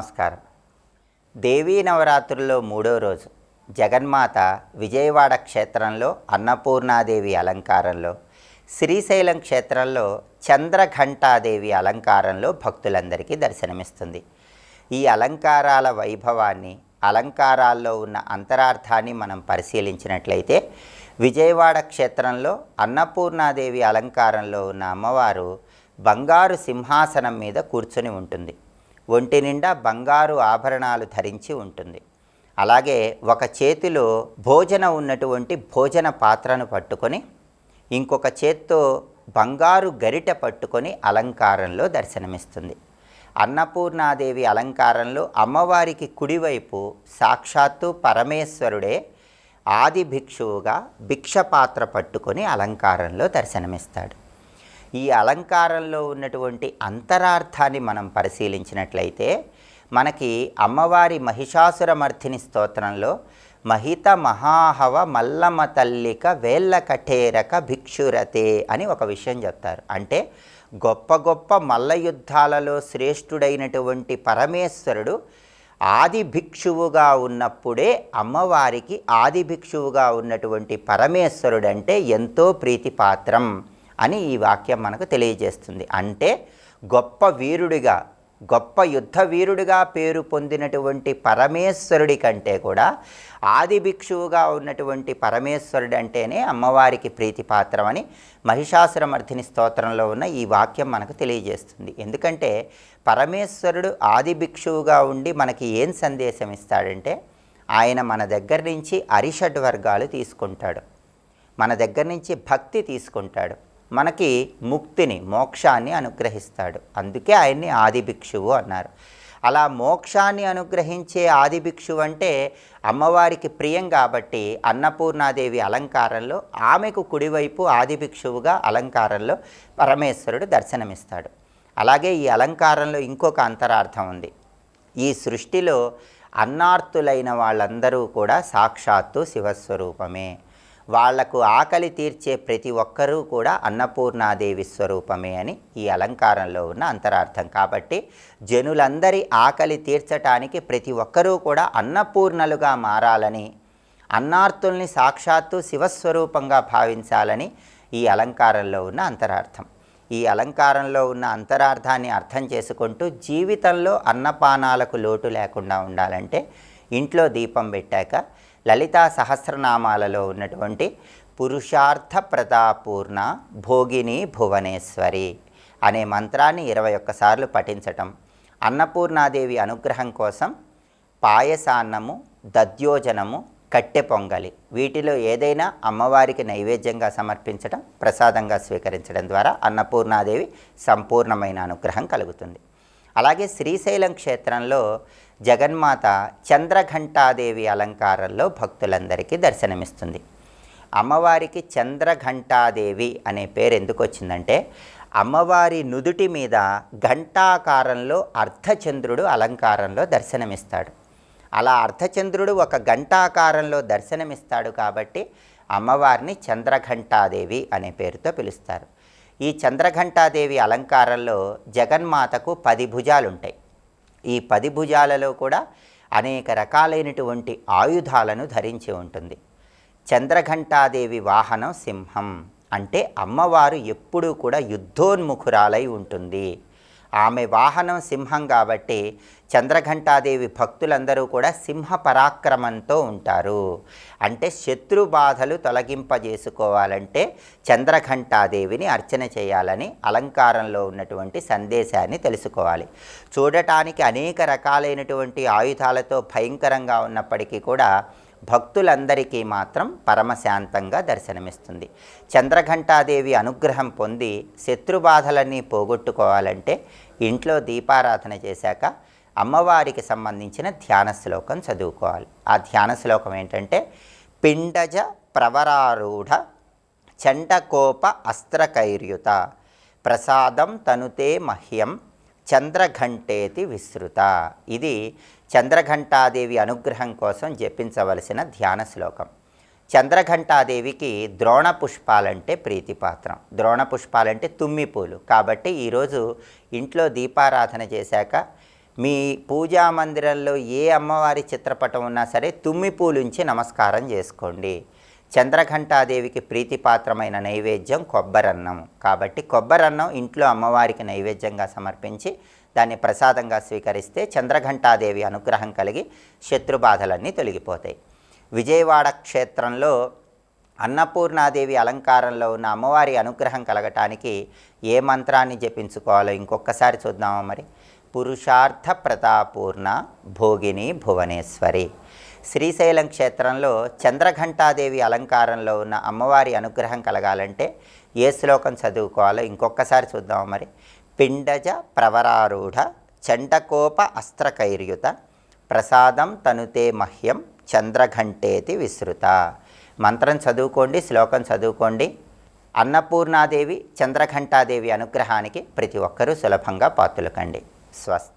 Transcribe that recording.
నమస్కారం. దేవీ నవరాత్రుల్లో మూడో రోజు జగన్మాత విజయవాడ క్షేత్రంలో అన్నపూర్ణాదేవి అలంకారంలో శ్రీశైలం క్షేత్రంలో చంద్రఘంటాదేవి అలంకారంలో భక్తులందరికీ దర్శనమిస్తుంది. ఈ అలంకారాల వైభవాన్ని అలంకారాల్లో ఉన్న అంతరార్థాన్ని మనం పరిశీలించినట్లయితే విజయవాడ క్షేత్రంలో అన్నపూర్ణాదేవి అలంకారంలో ఉన్న అమ్మవారు బంగారు సింహాసనం మీద కూర్చొని ఉంటుంది. ఒంటి నిండా బంగారు ఆభరణాలు ధరించి ఉంటుంది. అలాగే ఒక చేతిలో భోజనం ఉన్నటువంటి భోజన పాత్రను పట్టుకొని ఇంకొక చేత్తో బంగారు గరిట పట్టుకొని అలంకారంలో దర్శనమిస్తుంది. అన్నపూర్ణాదేవి అలంకారంలో అమ్మవారికి కుడివైపు సాక్షాత్తు పరమేశ్వరుడే ఆది భిక్షువుగా భిక్షపాత్ర పట్టుకొని అలంకారంలో దర్శనమిస్తాడు. ఈ అలంకారంలో ఉన్నటువంటి అంతరార్థాన్ని మనం పరిశీలించినట్లయితే మనకి అమ్మవారి మహిషాసురమర్థిని స్తోత్రంలో మహిత మహాహవ మల్లమ్మ తల్లిక వేళ్ళ కఠేరక భిక్షురతే అని ఒక విషయం చెప్తారు. అంటే గొప్ప గొప్ప మల్ల యుద్ధాలలో శ్రేష్ఠుడైనటువంటి పరమేశ్వరుడు ఆది భిక్షువుగా ఉన్నప్పుడే అమ్మవారికి ఆది భిక్షువుగా ఉన్నటువంటి పరమేశ్వరుడంటే ఎంతో ప్రీతిపాత్రం. అని ఈ వాక్యం మనకు తెలియజేస్తుంది. అంటే గొప్ప వీరుడిగా గొప్ప యుద్ధ వీరుడిగా పేరు పొందినటువంటి పరమేశ్వరుడి కంటే కూడా ఆది భిక్షువుగా ఉన్నటువంటి పరమేశ్వరుడు అంటేనే అమ్మవారికి ప్రీతిపాత్రమని మహిషాసురమర్థిని స్తోత్రంలో ఉన్న ఈ వాక్యం మనకు తెలియజేస్తుంది. ఎందుకంటే పరమేశ్వరుడు ఆది భిక్షువుగా ఉండి మనకి ఏం సందేశం ఇస్తాడంటే ఆయన మన దగ్గర నుంచి అరిషడ్ వర్గాలు తీసుకుంటాడు. మన దగ్గర నుంచి భక్తి తీసుకుంటాడు. మనకి ముక్తిని మోక్షాన్ని అనుగ్రహిస్తాడు. అందుకే ఆయన్ని ఆదిభిక్షువు అన్నారు. అలా మోక్షాన్ని అనుగ్రహించే ఆదిభిక్షు అంటే అమ్మవారికి ప్రియం కాబట్టి అన్నపూర్ణాదేవి అలంకారంలో ఆమెకు కుడివైపు ఆదిభిక్షువుగా అలంకారంలో పరమేశ్వరుడు దర్శనమిస్తాడు. అలాగే ఈ అలంకారంలో ఇంకొక అంతరార్థం ఉంది. ఈ సృష్టిలో అన్నార్తులైన వాళ్ళందరూ కూడా సాక్షాత్తు శివస్వరూపమే. వాళ్ళకు ఆకలి తీర్చే ప్రతి ఒక్కరూ కూడా అన్నపూర్ణాదేవి స్వరూపమే అని ఈ అలంకారంలో ఉన్న అంతరార్థం. కాబట్టి జనులందరి ఆకలి తీర్చటానికి ప్రతి ఒక్కరూ కూడా అన్నపూర్ణలుగా మారాలని అన్నార్తుల్ని సాక్షాత్తు శివస్వరూపంగా భావించాలని ఈ అలంకారంలో ఉన్న అంతరార్థం. ఈ అలంకారంలో ఉన్న అంతరార్థాన్ని అర్థం చేసుకుంటూ జీవితంలో అన్నపానాలకు లోటు లేకుండా ఉండాలంటే ఇంట్లో దీపం పెట్టాక లలితా సహస్రనామాలలో ఉన్నటువంటి పురుషార్థ ప్రతాపూర్ణ భోగిని భువనేశ్వరి అనే మంత్రాన్ని ఇరవై ఒక్కసార్లు పఠించటం. అన్నపూర్ణాదేవి అనుగ్రహం కోసం పాయసాన్నము దద్యోజనము కట్టె పొంగలి వీటిలో ఏదైనా అమ్మవారికి నైవేద్యంగా సమర్పించడం ప్రసాదంగా స్వీకరించడం ద్వారా అన్నపూర్ణాదేవి సంపూర్ణమైన అనుగ్రహం కలుగుతుంది. అలాగే శ్రీశైలం క్షేత్రంలో జగన్మాత చంద్రఘంటాదేవి అలంకారంలో భక్తులందరికీ దర్శనమిస్తుంది. అమ్మవారికి చంద్రఘంటాదేవి అనే పేరు ఎందుకు వచ్చిందంటే అమ్మవారి నుదుటి మీద ఘంటాకారంలో అర్ధచంద్రుడు అలంకారంలో దర్శనమిస్తాడు. అలా అర్ధచంద్రుడు ఒక ఘంటాకారంలో దర్శనమిస్తాడు కాబట్టి అమ్మవారిని చంద్రఘంటాదేవి అనే పేరుతో పిలుస్తారు. ఈ చంద్రఘంటాదేవి అలంకారంలో జగన్మాతకు పది భుజాలుంటాయి. ఈ పది భుజాలలో కూడా అనేక రకాలైనటువంటి ఆయుధాలను ధరించి ఉంటుంది. చంద్రఘంటాదేవి వాహనం సింహం అంటే అమ్మవారు ఎప్పుడూ కూడా యుద్ధోన్ముఖురాలై ఉంటుంది. ఆమె వాహనం సింహం కాబట్టి చంద్రఘంటాదేవి భక్తులందరూ కూడా సింహ పరాక్రమంతో ఉంటారు. అంటే శత్రు బాధలు తొలగింపజేసుకోవాలంటే చంద్రఘంటాదేవిని అర్చన చేయాలని అలంకారంలో ఉన్నటువంటి సందేశాన్ని తెలుసుకోవాలి. చూడటానికి అనేక రకాలైనటువంటి ఆయుధాలతో భయంకరంగా ఉన్నప్పటికీ కూడా భక్తులందరికీ మాత్రం పరమశాంతంగా దర్శనమిస్తుంది. చంద్రఘంటాదేవి అనుగ్రహం పొంది శత్రుబాధలన్నీ పోగొట్టుకోవాలంటే ఇంట్లో దీపారాధన చేశాక అమ్మవారికి సంబంధించిన ధ్యాన శ్లోకం చదువుకోవాలి. ఆ ధ్యాన శ్లోకం ఏంటంటే పిండజ ప్రవరారూఢ చండకోప అస్త్రకైర్యుత ప్రసాదం తనుతే మహ్యం చంద్రఘంటేతి విస్తృత ఇది చంద్రఘంటాదేవి అనుగ్రహం కోసం జపించవలసిన ధ్యాన శ్లోకం. చంద్రఘంటాదేవికి ద్రోణ పుష్పాలంటే ప్రీతిపాత్రం. ద్రోణ పుష్పాలంటే తుమ్మి పూలు కాబట్టి ఈరోజు ఇంట్లో దీపారాధన చేశాక మీ పూజా మందిరంలో ఏ అమ్మవారి చిత్రపటం ఉన్నా సరే తుమ్మి పూలుంచి నమస్కారం చేసుకోండి. చంద్రఘంటాదేవికి ప్రీతిపాత్రమైన నైవేద్యం కొబ్బరన్నం. కాబట్టి కొబ్బరన్నం ఇంట్లో అమ్మవారికి నైవేద్యంగా సమర్పించి దాన్ని ప్రసాదంగా స్వీకరిస్తే చంద్రఘంటాదేవి అనుగ్రహం కలిగి శత్రుబాధలన్నీ తొలగిపోతాయి. విజయవాడ క్షేత్రంలో అన్నపూర్ణాదేవి అలంకారంలో ఉన్న అమ్మవారి అనుగ్రహం కలగటానికి ఏ మంత్రాన్ని జపించుకోవాలో ఇంకొకసారి చూద్దామా మరి? పురుషార్థ ప్రతాపూర్ణ భోగిని భువనేశ్వరి. శ్రీశైలం క్షేత్రంలో చంద్రఘంటాదేవి అలంకారంలో ఉన్న అమ్మవారి అనుగ్రహం కలగాలంటే ఏ శ్లోకం చదువుకోవాలో ఇంకొకసారి చూద్దామా మరి? పిండజ ప్రవరారూఢ చండకోప అస్త్రకైర్యుత ప్రసాదం తనుతే మహ్యం చంద్రఘంటేతి విస్తృత మంత్రం చదువుకోండి శ్లోకం చదువుకోండి. అన్నపూర్ణాదేవి చంద్రఘంటాదేవి అనుగ్రహానికి ప్రతి ఒక్కరూ సులభంగా పాతులకండి. స్వస్తి.